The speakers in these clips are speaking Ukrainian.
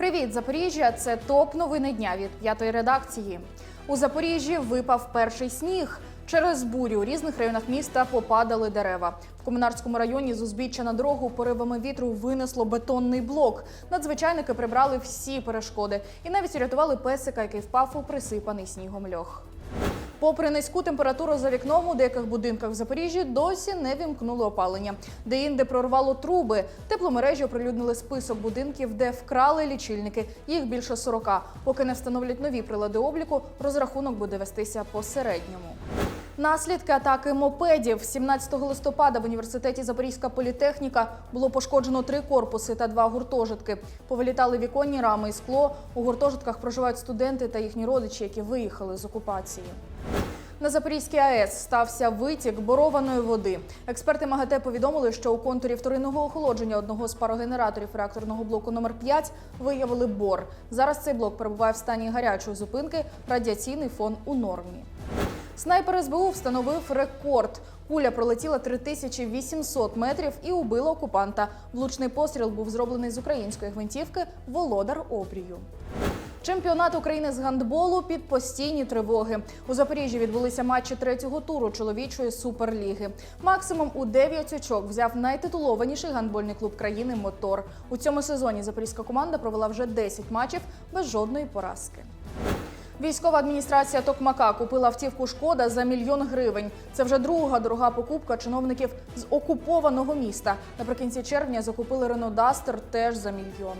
Привіт, Запоріжжя! Це топ новини дня від п'ятої редакції. У Запоріжжі випав перший сніг. Через бурю у різних районах міста попадали дерева. В комунарському районі з узбіччя на дорогу поривами вітру винесло бетонний блок. Надзвичайники прибрали всі перешкоди і навіть рятували песика, який впав у присипаний снігом льох. Попри низьку температуру за вікном, у деяких будинках в Запоріжжі досі не вімкнули опалення. Де-інде прорвало труби. Тепломережі оприлюднили список будинків, де вкрали лічильники. Їх більше 40. Поки не встановлять нові прилади обліку, розрахунок буде вестися по середньому. Наслідки атаки мопедів 17 листопада в університеті Запорізька політехніка було пошкоджено три корпуси та два гуртожитки. Повилітали віконні рами і скло. У гуртожитках проживають студенти та їхні родичі, які виїхали з окупації. На Запорізькій АЕС стався витік борованої води. Експерти МАГАТЕ повідомили, що у контурі вторинного охолодження одного з парогенераторів реакторного блоку номер 5 виявили бор. Зараз цей блок перебуває в стані гарячої зупинки. Радіаційний фон у нормі. Снайпер СБУ встановив рекорд. Куля пролетіла 3800 метрів і убила окупанта. Влучний постріл був зроблений з української гвинтівки Володар обрію. Чемпіонат України з гандболу під постійні тривоги. У Запоріжжі відбулися матчі третього туру чоловічої суперліги. Максимум у 9 очок взяв найтитулованіший гандбольний клуб країни Мотор. У цьому сезоні запорізька команда провела вже 10 матчів без жодної поразки. Військова адміністрація Токмака купила автівку Шкода за мільйон гривень. Це вже друга дорога покупка чиновників з окупованого міста. Наприкінці червня закупили Рено Дастер теж за мільйон.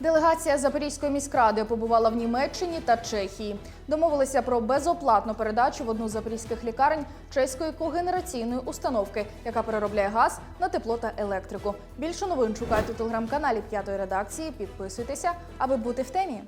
Делегація Запорізької міськради побувала в Німеччині та Чехії. Домовилися про безоплатну передачу в одну з запорізьких лікарень чеської когенераційної установки, яка переробляє газ на тепло та електрику. Більше новин шукайте у телеграм-каналі п'ятої редакції. Підписуйтеся, аби бути в темі.